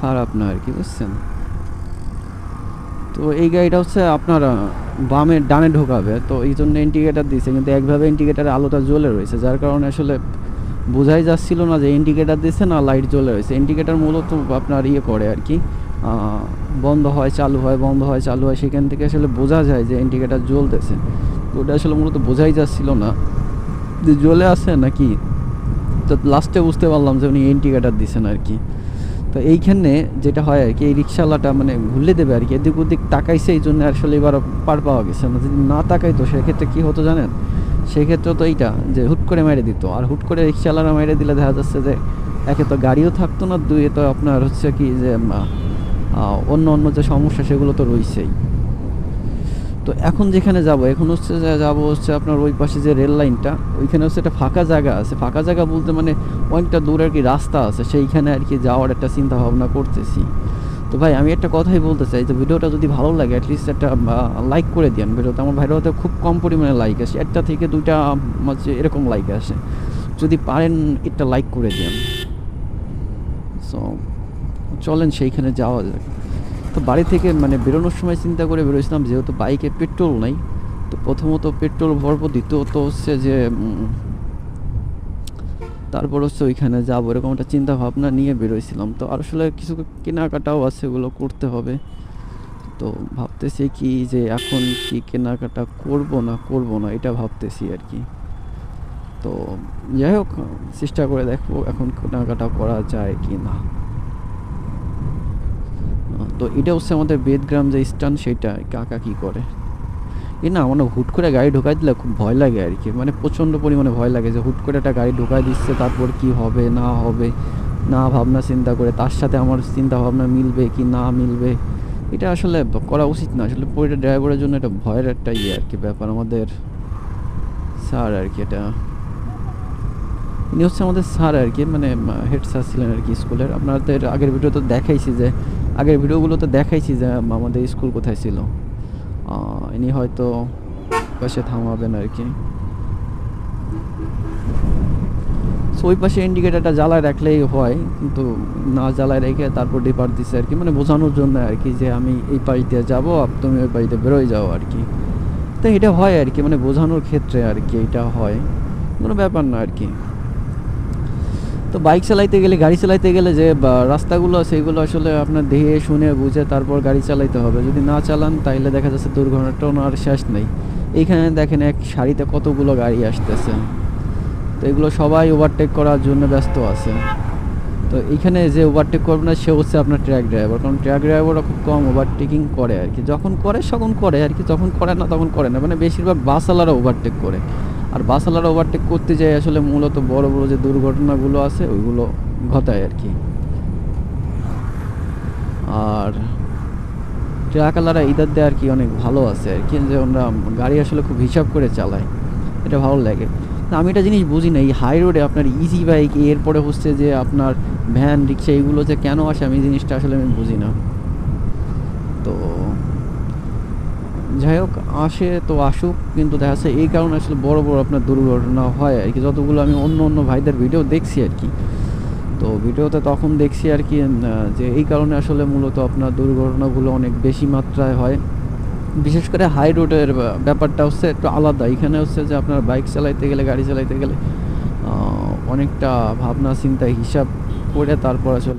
খারাপ না আর কি, বুঝছেন? তো এই গাড়িটা হচ্ছে আপনার বামে, ডানে ঢোকাবে, তো এই জন্য ইন্ডিকেটার দিয়েছে কিন্তু একভাবে ইন্ডিকেটারের আলোটা জ্বলে রয়েছে, যার কারণে আসলে বোঝাই যাচ্ছিল না যে ইন্ডিকেটার দিচ্ছে না লাইট জ্বলে রয়েছে। ইন্ডিকেটার মূলত আপনার ইয়ে করে আর কি বন্ধ হয়, চালু হয়, বন্ধ হয়, চালু হয়, সেখান থেকে আসলে বোঝা যায় যে ইন্ডিকেটার জ্বলতেছে। তো ওটা আসলে মূলত বোঝাই যাচ্ছিল না। যে জ্বলে আছে নাকি? তো লাস্টে বুঝতে পারলাম যে উনি ইন্ডিকেটার দিচ্ছেন আর কি। তো এইখানে যেটা হয় আর কি, এই রিক্সাওয়ালাটা মানে ঘুরলে দেবে আর কি। এদিক ওদিক তাকাইছে, এই জন্য আসলে এবার পার পাওয়া গেছে। না যদি না তাকাইতো সেক্ষেত্রে কী হতো জানেন? সেক্ষেত্রে তো এইটা, যে হুট করে মেরে দিত। আর হুট করে রিক্সাওয়ালারা মেরে দিলে দেখা যাচ্ছে যে, একে তো গাড়িও থাকতো না দুই তো আপনার হচ্ছে কি যে অন্য অন্য যে সমস্যা সেগুলো তো রয়েছেই। তো এখন যেখানে যাব, এখন হচ্ছে যাব হচ্ছে আপনার ওই পাশে যে রেল লাইনটা, ওইখানে হচ্ছে একটা ফাঁকা জায়গা আছে। ফাঁকা জায়গা বলতে মানে অনেকটা দূর আর কি রাস্তা আছে, সেইখানে আর কি যাওয়ার একটা চিন্তা ভাবনা করতেছি। তো ভাই, আমি একটা কথাই বলতে চাই, যে ভিডিওটা যদি ভালো লাগে অ্যাটলিস্ট একটা লাইক করে দিন ভিডিওতে। আমার ভিডিওতে খুব কম পরিমাণে লাইক আসে, একটা থেকে দুইটা হচ্ছে এরকম লাইক আসে। যদি পারেন একটা লাইক করে দিন সো চলেন সেইখানে যাওয়া যাক। তো বাড়ি থেকে মানে বেরোনোর সময় চিন্তা করে বেরোছিলাম যেহেতু বাইকে পেট্রোল নাই, তো প্রথমত পেট্রোল ভরবো দ্বিতীয়ত হচ্ছে যে তারপর হচ্ছে ওইখানে যাব, এরকম একটা চিন্তা ভাবনা নিয়ে বেরোইছিলাম তো আর আসলে কিছু কেনাকাটাও আছে ওগুলো করতে হবে। তো ভাবতেছি কি যে এখন কি কেনাকাটা করব না করব না, এটা ভাবতেছি আর কি। তো যাই হোক, চেষ্টা করে দেখব এখন কেনাকাটা করা যায় কি না। তো এটা হচ্ছে আমাদের বেদগ্রাম যে স্টান সেটা কাকা কি করে? এ না মানে হুট করে গাড়ি ঢোকাই দিলে খুব ভয় লাগে আর কি। মানে প্রচণ্ড পরিমাণে ভয় লাগে যে হুট করে একটা গাড়ি ঢোকাই দিচ্ছে, তারপর কি হবে, না হবে, না ভাবনা চিন্তা করে, তার সাথে আমার চিন্তা ভাবনা মিলবে কি না মিলবে? এটা আসলে করা উচিত না। আসলে পুরোটা ড্রাইভারের জন্য এটা ভয়ের একটা ইয়ে আর কি, ব্যাপার আমাদের। স্যার আর কি এটা। ইনি হচ্ছে আমাদের স্যার আর কি মানে হেড স্যার ছিলেন আর কি স্কুলের। আপনাদের আগের ভিডিও তো দেখাইছি যে আগের ভিডিওগুলোতে দেখাইছি যে আমাদের স্কুল কোথায় ছিল। ইনি হয়তো পাশে থামাবেন আর কি। So, ওই পাশে ইন্ডিকেটারটা জ্বালায় রাখলেই হয় কিন্তু না জ্বালায় রেখে তারপর ডিপার দিছে আর কি। মানে বোঝানোর জন্য আর কি যে আমি এই পাশ দিয়ে যাব তুমি ওই পাশ দিয়ে বেরোয় যাও আর কি। তো এটা হয় আর কি মানে বোঝানোর ক্ষেত্রে আর কি এটা হয়। কোনো ব্যাপার না আর কি। তো বাইক চালাইতে গেলে, গাড়ি চালাইতে গেলে যে রাস্তাগুলো সেইগুলো আসলে আপনার দেখে শুনে, বুঝে তারপর গাড়ি চালাইতে হবে। যদি না চালান, তাইলে দেখা যাচ্ছে দুর্ঘটনাটাও আর শেষ নেই। এইখানে দেখেন এক সারিতে কতগুলো গাড়ি আসতেছে। তো এগুলো সবাই ওভারটেক করার জন্য ব্যস্ত আছে। তো এইখানে যে ওভারটেক করবে না, সে হচ্ছে আপনার ট্র্যাক ড্রাইভার কারণ ট্র্যাক ড্রাইভাররা খুব কম ওভারটেকিং করে আর কি। যখন করে তখন করে আর কি। যখন করে না, তখন করে না। মানে বেশিরভাগ বাসওয়ালারা ওভারটেক করে। আর বাসওয়ালারা ওভারটেক করতে যায় আসলে মূলত বড় বড় যে দুর্ঘটনাগুলো আছে, ওইগুলো ঘটায় আর কি। আর ট্রাকালারা ইদার দেয় আর কি অনেক ভালো আছে আর কি, যে আমরা গাড়ি আসলে খুব হিসাব করে চালাই এটা ভালো লাগে। না আমি এটা জিনিস বুঝি না, এই হাই রোডে আপনার ইজি বাইক এরপরে হচ্ছে যে আপনার ভ্যান রিক্সা এইগুলো যে কেন আসে আমি জিনিসটা আসলে আমি বুঝি না। তো যাই হোক, আসে তো আসুক, কিন্তু দেখা যাচ্ছে এই কারণে আসলে বড় বড় আপনার দুর্ঘটনা হয় আর কি। যতগুলো আমি অন্য অন্য ভাইদের ভিডিও দেখছি আর কি। তো ভিডিওতে তখন দেখছি আর কি যে এই কারণে আসলে মূলত আপনার দুর্ঘটনাগুলো অনেক বেশি মাত্রায় হয়। বিশেষ করে হাই রোডের ব্যাপারটা হচ্ছে একটু আলাদা। এখানে হচ্ছে যে আপনার বাইক চালাইতে গেলে, গাড়ি চালাইতে গেলে অনেকটা ভাবনা চিন্তা হিসাব করে তারপর আসলে